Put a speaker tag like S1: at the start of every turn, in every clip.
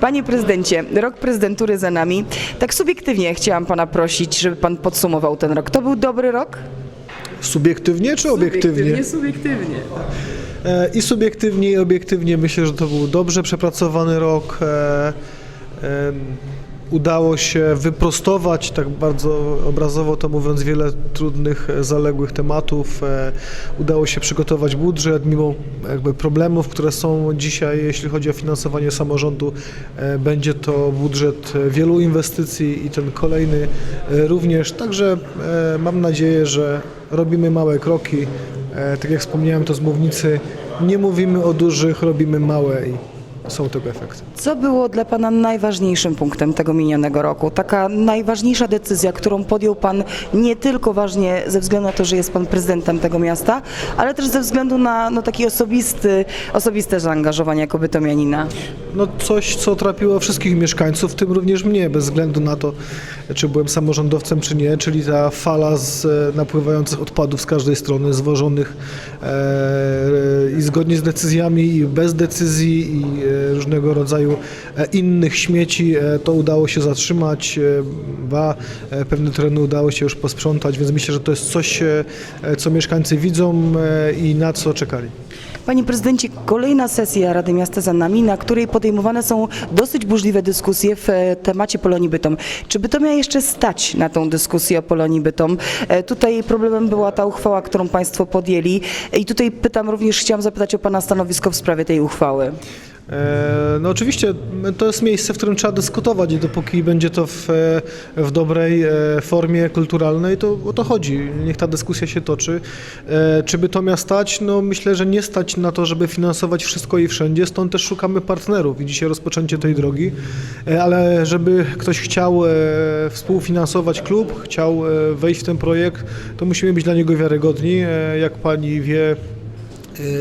S1: Panie prezydencie, rok prezydentury za nami. Tak subiektywnie chciałam pana prosić, żeby pan podsumował ten rok. To był dobry rok?
S2: Subiektywnie czy obiektywnie?
S1: subiektywnie.
S2: E, I subiektywnie, i obiektywnie myślę, że to był dobrze przepracowany rok. E, e, udało się wyprostować, tak bardzo obrazowo to mówiąc, wiele trudnych, e, zaległych tematów. E, udało się przygotować budżet, mimo jakby problemów, które są dzisiaj, jeśli chodzi o finansowanie samorządu. E, będzie to budżet e, wielu inwestycji i ten kolejny e, również. Także e, mam nadzieję, że robimy małe kroki. E, tak jak wspomniałem to z mównicy, nie mówimy o dużych, robimy małe są tego efekty.
S1: Co było dla pana najważniejszym punktem tego minionego roku? Taka najważniejsza decyzja, którą podjął pan nie tylko ważnie ze względu na to, że jest pan prezydentem tego miasta, ale też ze względu na no, taki osobisty, osobiste zaangażowanie jako bytomianina.
S2: No coś, co trapiło wszystkich mieszkańców, w tym również mnie, bez względu na to, czy byłem samorządowcem, czy nie, czyli ta fala z e, napływających odpadów z każdej strony, zwożonych e, i zgodnie z decyzjami, i bez decyzji, i e, różnego rodzaju innych śmieci, to udało się zatrzymać, ba, pewne tereny udało się już posprzątać, więc myślę, że to jest coś, co mieszkańcy widzą i na co czekali.
S1: Panie prezydencie, kolejna sesja Rady Miasta za nami, na której podejmowane są dosyć burzliwe dyskusje w e, temacie Polonii Bytom. Czy Bytomia jeszcze stać na tą dyskusję o Polonii Bytom? E, Tutaj problemem była ta uchwała, którą Państwo podjęli i tutaj pytam również, chciałam zapytać o Pana stanowisko w sprawie tej uchwały.
S2: E, No oczywiście to jest miejsce, w którym trzeba dyskutować i dopóki będzie to w, e, w dobrej e, formie kulturalnej, to o to chodzi. Niech ta dyskusja się toczy. Czy by to miasto stać? No myślę, że nie stać na to, żeby finansować wszystko i wszędzie, stąd też szukamy partnerów i dzisiaj rozpoczęcie tej drogi, ale żeby ktoś chciał współfinansować klub, chciał wejść w ten projekt, to musimy być dla niego wiarygodni. Jak pani wie,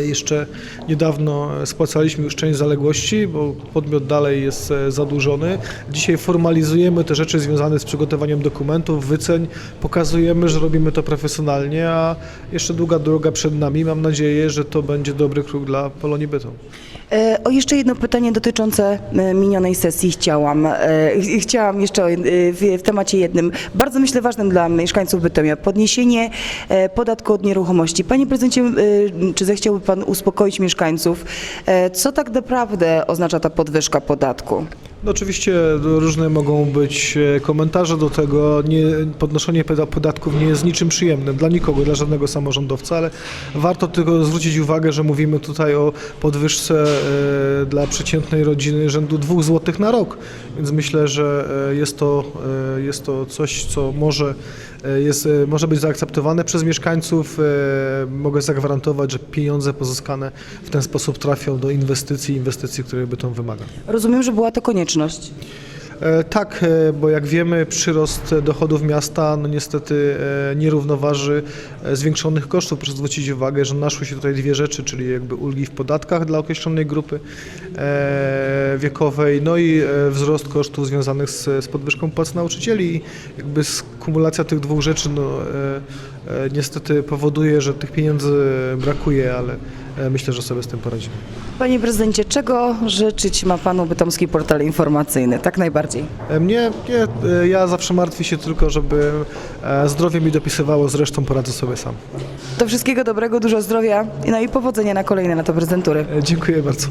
S2: Jeszcze niedawno spłacaliśmy już część zaległości, bo podmiot dalej jest e, zadłużony. Dzisiaj formalizujemy te rzeczy związane z przygotowaniem dokumentów, wyceń, pokazujemy, że robimy to profesjonalnie, a jeszcze długa droga przed nami. Mam nadzieję, że to będzie dobry krok dla Polonii Bytom.
S1: E, O jeszcze jedno pytanie dotyczące e, minionej sesji chciałam. e, ch- Chciałam jeszcze e, w, temacie jednym, bardzo myślę ważnym dla mieszkańców Bytomia. Podniesienie e, podatku od nieruchomości. Panie prezydencie, e, czy zechciałby pan uspokoić mieszkańców? E, Co tak naprawdę oznacza ta podwyżka podatku?
S2: No oczywiście różne mogą być e, komentarze do tego. Nie, podnoszenie poda- podatków nie jest niczym przyjemnym dla nikogo, dla żadnego samorządowca, ale warto tylko zwrócić uwagę, że mówimy tutaj o podwyżce e, dla przeciętnej rodziny rzędu 2 zł na rok. Więc myślę, że e, jest to, jest to coś, co może, jest, może być zaakceptowane przez mieszkańców. Mogę zagwarantować, że pieniądze pozyskane w ten sposób trafią do inwestycji, inwestycji, których by to wymaga.
S1: Rozumiem, że była to konieczność.
S2: E, Tak, e, bo jak wiemy, przyrost dochodów miasta no niestety e, nie równoważy zwiększonych kosztów. Proszę zwrócić uwagę, że naszły się tutaj dwie rzeczy, czyli jakby ulgi w podatkach dla określonej grupy e, wiekowej, no i e, wzrost kosztów związanych z, z podwyżką płac nauczycieli. I jakby kumulacja tych dwóch rzeczy no, e, e, niestety powoduje, że tych pieniędzy brakuje, ale e, myślę, że sobie z tym poradzimy.
S1: Panie prezydencie, czego życzyć ma panu Bytomski Portal Informacyjny? Tak najbardziej.
S2: E, Mnie, nie, e, ja zawsze martwię się tylko, żeby e, zdrowie mi dopisywało, zresztą poradzę sobie sam.
S1: Do wszystkiego dobrego, dużo zdrowia no i powodzenia na kolejne lata prezydentury.
S2: E, Dziękuję bardzo.